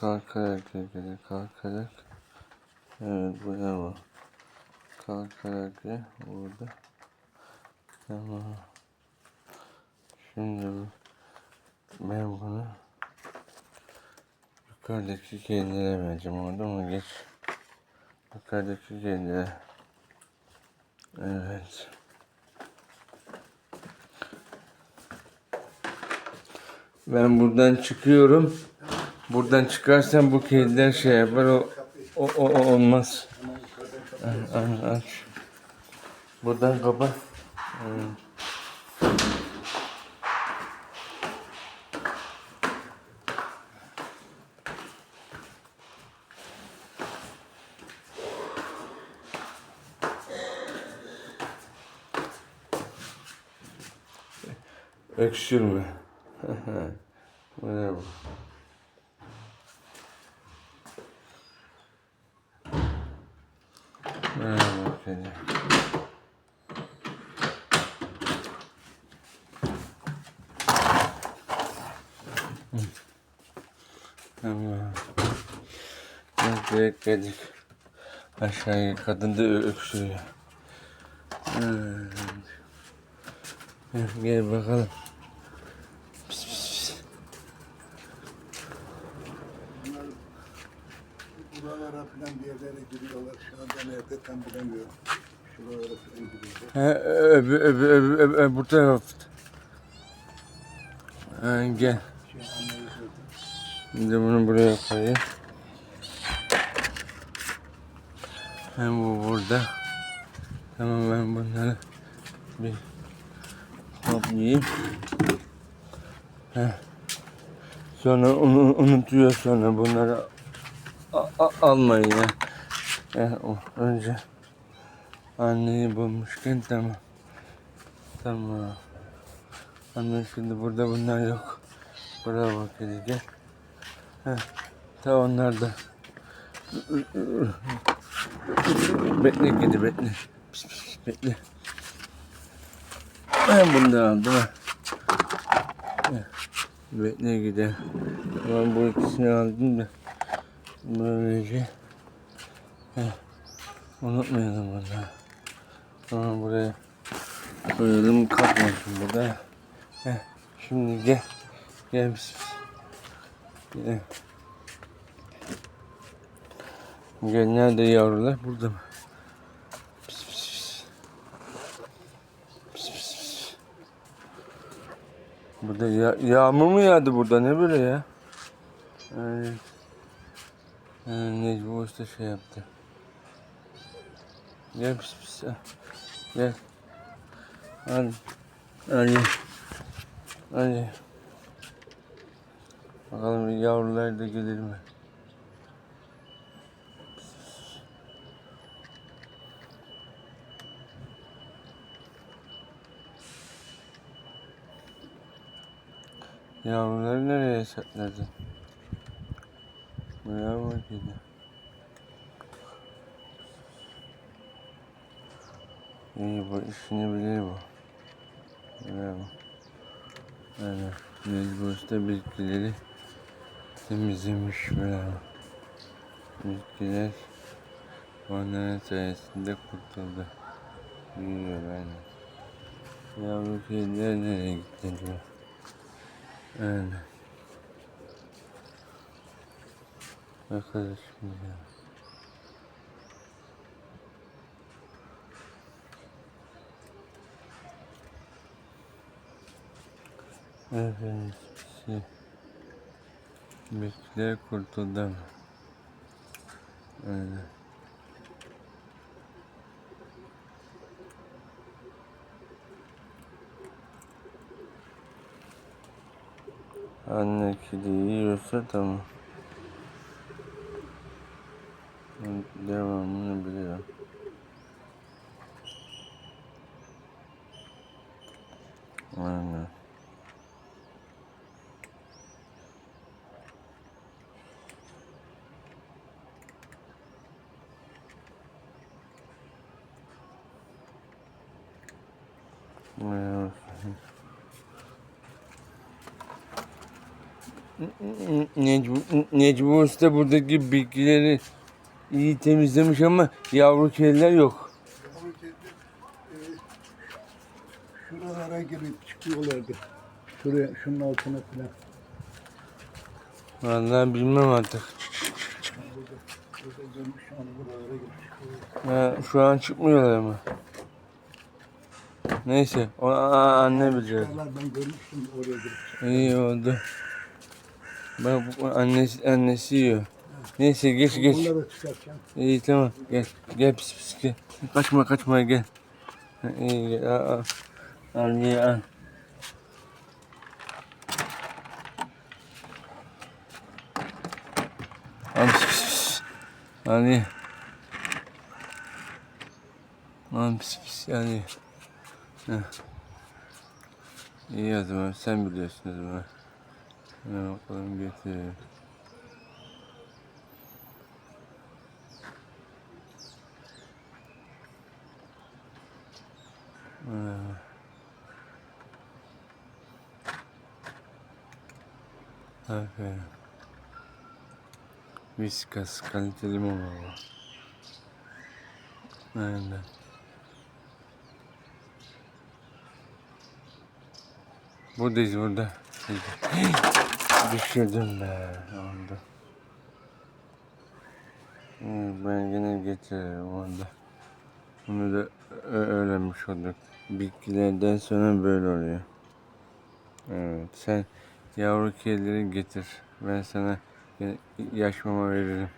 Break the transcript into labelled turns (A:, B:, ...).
A: Kalkarak ilgili kalkarak. Evet bu? Kalkarak burada. Tamam. Şimdi. Ben bunu yukarıdaki kendine vereceğim. Orada mı geç? Yukarıdaki kendine. Evet. Ben buradan çıkıyorum. Buradan çıkarsam bu kediler şey yapar. O, o, o, o olmaz. Aç, aç, aç. Buradan kapa. Evet. Öksürme. Merhaba. Kedi. Hı. Tamam. Direkt. Aşağıya kadın da öksürüyor. Evet. Gel bakalım. Pis, pis, pis.
B: Buralara falan bir yerlere giriyorlar. Şu anda nerede tam bilemiyorum. Şuralara falan giriyorlar.
A: Ha, öbür, öbür, öbür, öbür, öbür taraf. Gel. Şimdi bunu buraya koyayım. Hem bu burada. Tamam ben bunları bir toplayayım. Heh. Sonra onu unutuyor sonra bunları almayın ya. Ya, o, önce anneyi bulmuşken tamam. Tamam. Anne şimdi burada bunlar yok. Bravo kedi gel. Heh. Ta onlar da. Bekle kedi bekle. Pis, pis, bekle. Ben bunu da aldım ha. Bekle gidelim. Ben bu ikisini aldım da. Böylece. Heh. Unutmayalım bunları. Tamam buraya koyalım kalkmasın burada. Heh. Şimdi gel. Gel pis. Gel. Nerede yavrular? Burada mı? Pis. Pis pis pis. Burada ya yağmur mu yağdı burada? Ne böyle ya? Evet. Yani Necmi Usta şey yaptı. Gel pis pis. Gel. Hadi. Hadi. Hadi. Bakalım yavrular da gelir mi? Yavruları nereye sakladın? Buraya bak yine. İyi bu işini bilir bu. Bravo. Yani Mecbursta bitkileri temizlemiş bravo. Bitkiler onların sayesinde kurtuldu. Büyüyor aynen. Yavru kediler nereye gitti diyor. Aynen. Arkadaşım ya. Evet, şey. Bitkiler kurtuldu ama. Aynen. Anne kedi yiyorsa tamam. Ben devamını biliyorum. Aynen. Evet. Necmi, Necmi Usta buradaki bitkileri iyi temizlemiş ama yavru kediler yok.
B: Yavru kedi e, şuralara girip çıkıyorlardı. Şuraya, şunun altına falan.
A: Vallahi bilmem artık. Ha, şu an çıkmıyorlar ama. Neyse, o anne.
B: Buralar ben görmüştüm oraya girip.
A: İyi oldu. Bak annesi, annesi yiyor. Neyse geç geç.
B: Bunları çıkartacağım.
A: İyi tamam gel. Gel pis pis gel. Kaçma kaçma gel. İyi gel. Al, al. Al ye al. Al pis pis pis. Al ye. Al pis pis al ye. Heh. İyi o zaman sen biliyorsun o zaman. Hemen bakalım getir. Aferin. Viskas kaliteli mama bu. Aynen. Buradayız burada. Düşürdüm be. Oldu. Ben yine getiririm orada. Bunu da öğrenmiş olduk. Bitkilerden sonra böyle oluyor. Evet, sen yavru kedileri getir. Ben sana ya- yaş mama veririm.